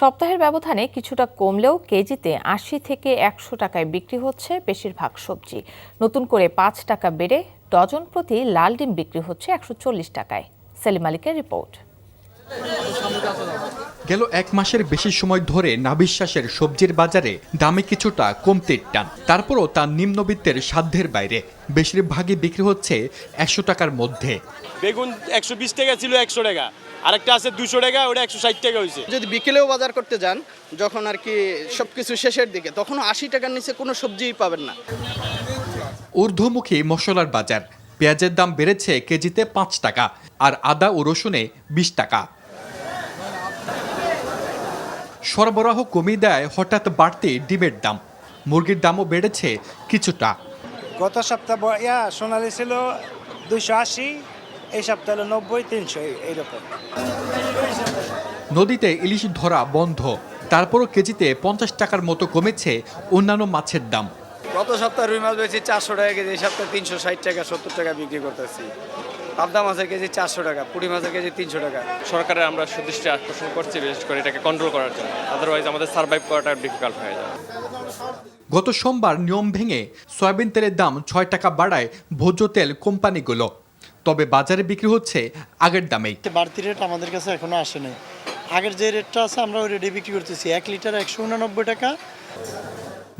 সপ্তাহের ব্যবধানে কিছুটা কমলেও কেজিতে আশি থেকে একশো টাকায় বিক্রি হচ্ছে বেশিরভাগ সবজি। নতুন করে পাঁচ টাকা বেড়ে ডজন প্রতি লাল ডিম বিক্রি হচ্ছে একশো চল্লিশ টাকায়। সেলিম আলিকের রিপোর্ট। গেল এক মাসের বেশি সময় ধরে নাবিশ্বাসের সবজির বাজারে দামে কিছুটা কমতে টান। তারপরও তা নিম্নবিত্তের সাধ্যের বাইরে। বেশিরভাগই বিক্রি হচ্ছে একশো টাকার মধ্যে। বেগুন একশো বিশ টাকা ছিল একশো টাকা। আরেকটা আছে দুশো টাকা ওটা একশো ষাট টাকা হয়েছে। যদি বিকেলেও বাজার করতে যান যখন আর কি সব কিছু শেষের দিকে তখন আশি টাকার নিচে কোনো সবজিই পাবেন না। ঊর্ধ্বমুখী মশলার বাজার। পেঁয়াজের দাম বেড়েছে কেজিতে পাঁচ টাকা আর আদা ও রসুনে বিশ টাকা। সরবরাহ কমিয়ে দেয় হঠাৎ বাড়তি ডিমের দাম। মুরগির দামও বেড়েছে কিছুটা। গত সপ্তাহ ইয়া সোনালি ছিল দুশো আশি এই সপ্তাহ হলো নব্বই তিনশো এইরকম। নদীতে ইলিশ ধরা বন্ধ। তারপরও কেজিতে পঞ্চাশ টাকার মতো কমেছে অন্যান্য মাছের দাম। গত সপ্তাহে রুই মাছ বেশি চারশো টাকা কেজি এই সপ্তাহে তিনশো ষাট টাকা সত্তর টাকা বিক্রি করতেছি। পাবদা মাছের কেজি চারশো টাকা পুঁটি মাছের কেজি তিনশো টাকা। সরকারের আমরা সুদৃষ্টি আকর্ষণ করছি বিশেষ করে এটাকে কন্ট্রোল করার জন্য। আদারওয়াইজ আমাদের সার্ভাইভ করাটা ডিফিকাল্ট হয়ে যাবে গত সোমবার নিয়ম ভেঙে সয়াবিন তেলের দাম ছয় টাকা বাড়ায় ভোজ্য তেল কোম্পানিগুলো। তবে বাজারে বিক্রি হচ্ছে আগের দামেই। বাড়তি রেট আমাদের কাছে এখনও আসে নাই। আগের যে রেটটা আছে আমরা ওই রেটে বিক্রি করতেছি। এক লিটার একশো উনানব্বই টাকা।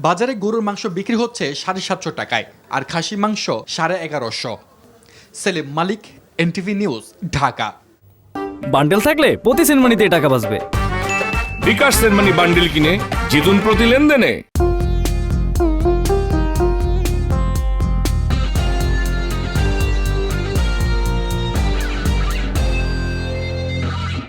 বাজারে গরুর মাংস বিক্রি হচ্ছে সাড়ে সাতশো টাকায় আর খাসি মাংস সাড়ে এগারোশো। Selim Malik NTV news Dhaka. Bundle থাকলে প্রতি সেনমানিতে টাকা বাঁচবে। বিকাশ সেনমানি বান্ডেল কিনে জিতুন প্রতি লেনদেনে।